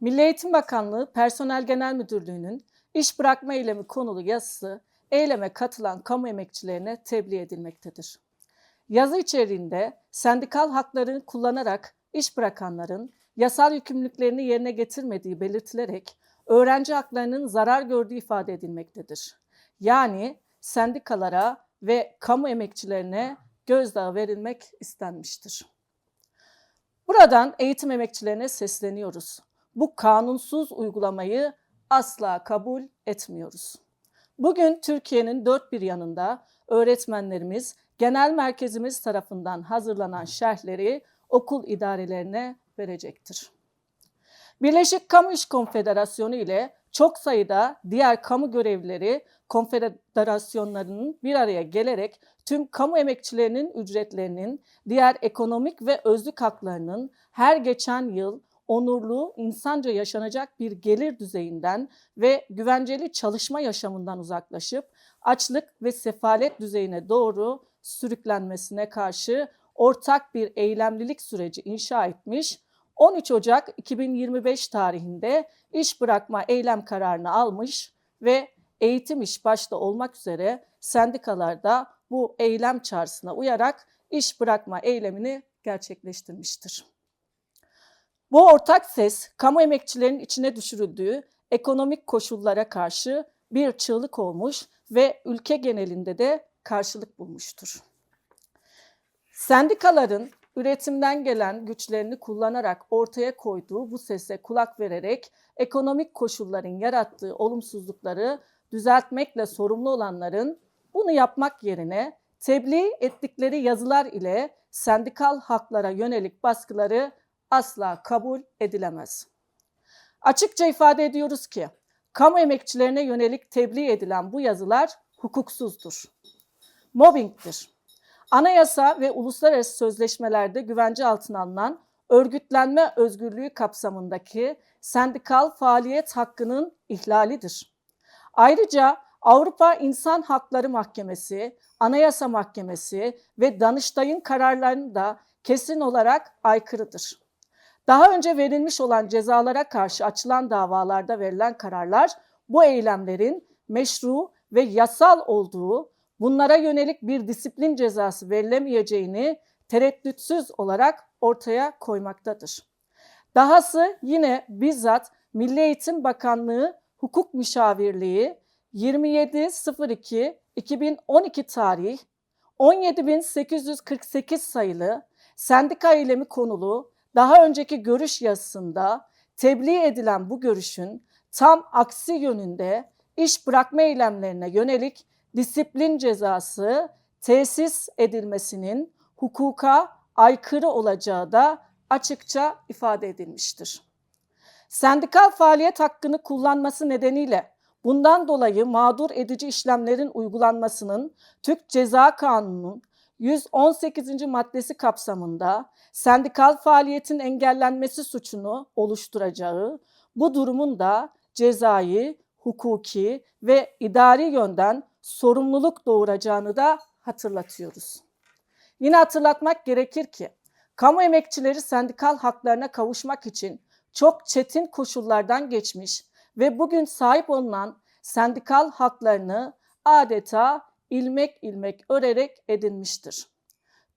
Milli Eğitim Bakanlığı Personel Genel Müdürlüğü'nün iş bırakma eylemi konulu yazısı eyleme katılan kamu emekçilerine tebliğ edilmektedir. Yazı içeriğinde sendikal haklarını kullanarak iş bırakanların yasal yükümlülüklerini yerine getirmediği belirtilerek öğrenci haklarının zarar gördüğü ifade edilmektedir. Yani sendikalara ve kamu emekçilerine gözdağı verilmek istenmiştir. Buradan eğitim emekçilerine sesleniyoruz. Bu kanunsuz uygulamayı asla kabul etmiyoruz. Bugün Türkiye'nin dört bir yanında öğretmenlerimiz genel merkezimiz tarafından hazırlanan şerhleri okul idarelerine verecektir. Birleşik Kamu İş Konfederasyonu ile çok sayıda diğer kamu görevlileri konfederasyonlarının bir araya gelerek tüm kamu emekçilerinin ücretlerinin, diğer ekonomik ve özlük haklarının her geçen yıl onurlu, insanca yaşanacak bir gelir düzeyinden ve güvenceli çalışma yaşamından uzaklaşıp açlık ve sefalet düzeyine doğru sürüklenmesine karşı ortak bir eylemlilik süreci inşa etmiş, 13 Ocak 2025 tarihinde iş bırakma eylem kararını almış ve eğitim iş başta olmak üzere sendikalarda bu eylem çağrısına uyarak iş bırakma eylemini gerçekleştirmiştir. Bu ortak ses kamu emekçilerinin içine düşürüldüğü ekonomik koşullara karşı bir çığlık olmuş ve ülke genelinde de karşılık bulmuştur. Sendikaların üretimden gelen güçlerini kullanarak ortaya koyduğu bu sese kulak vererek ekonomik koşulların yarattığı olumsuzlukları düzeltmekle sorumlu olanların bunu yapmak yerine tebliğ ettikleri yazılar ile sendikal haklara yönelik baskıları asla kabul edilemez. Açıkça ifade ediyoruz ki kamu emekçilerine yönelik tebliğ edilen bu yazılar hukuksuzdur. Mobbingdir. Anayasa ve uluslararası sözleşmelerde güvence altına alınan örgütlenme özgürlüğü kapsamındaki sendikal faaliyet hakkının ihlalidir. Ayrıca Avrupa İnsan Hakları Mahkemesi, Anayasa Mahkemesi ve Danıştay'ın kararlarını da kesin olarak aykırıdır. Daha önce verilmiş olan cezalara karşı açılan davalarda verilen kararlar bu eylemlerin meşru ve yasal olduğu, bunlara yönelik bir disiplin cezası verilemeyeceğini tereddütsüz olarak ortaya koymaktadır. Dahası yine bizzat Milli Eğitim Bakanlığı Hukuk Müşavirliği 27.02.2012 tarih 17.848 sayılı sendika eylemi konulu daha önceki görüş yazısında tebliğ edilen bu görüşün tam aksi yönünde iş bırakma eylemlerine yönelik disiplin cezası tesis edilmesinin hukuka aykırı olacağı da açıkça ifade edilmiştir. Sendikal faaliyet hakkını kullanması nedeniyle bundan dolayı mağdur edici işlemlerin uygulanmasının Türk Ceza Kanunu'nun 118. maddesi kapsamında sendikal faaliyetin engellenmesi suçunu oluşturacağı, bu durumun da cezai, hukuki ve idari yönden sorumluluk doğuracağını da hatırlatıyoruz. Yine hatırlatmak gerekir ki kamu emekçileri sendikal haklarına kavuşmak için çok çetin koşullardan geçmiş ve bugün sahip olunan sendikal haklarını adeta ilmek ilmek örerek edinmiştir.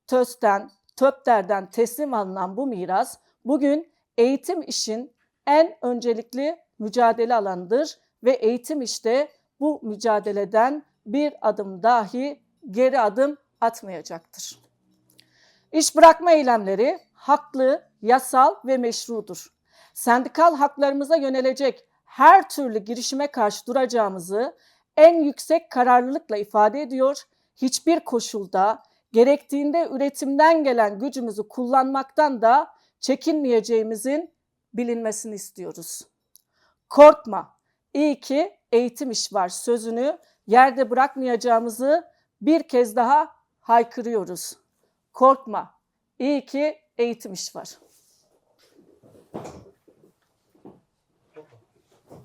TÖS'ten, TÖPDER'den teslim alınan bu miras bugün eğitim işin en öncelikli mücadele alanıdır ve eğitim işte bu mücadeleden bir adım dahi geri adım atmayacaktır. İş bırakma eylemleri haklı, yasal ve meşrudur. Sendikal haklarımıza yönelecek her türlü girişime karşı duracağımızı en yüksek kararlılıkla ifade ediyor. Hiçbir koşulda gerektiğinde üretimden gelen gücümüzü kullanmaktan da çekinmeyeceğimizin bilinmesini istiyoruz. Korkma, iyi ki eğitim iş var sözünü yerde bırakmayacağımızı bir kez daha haykırıyoruz. Korkma, iyi ki eğitim iş var.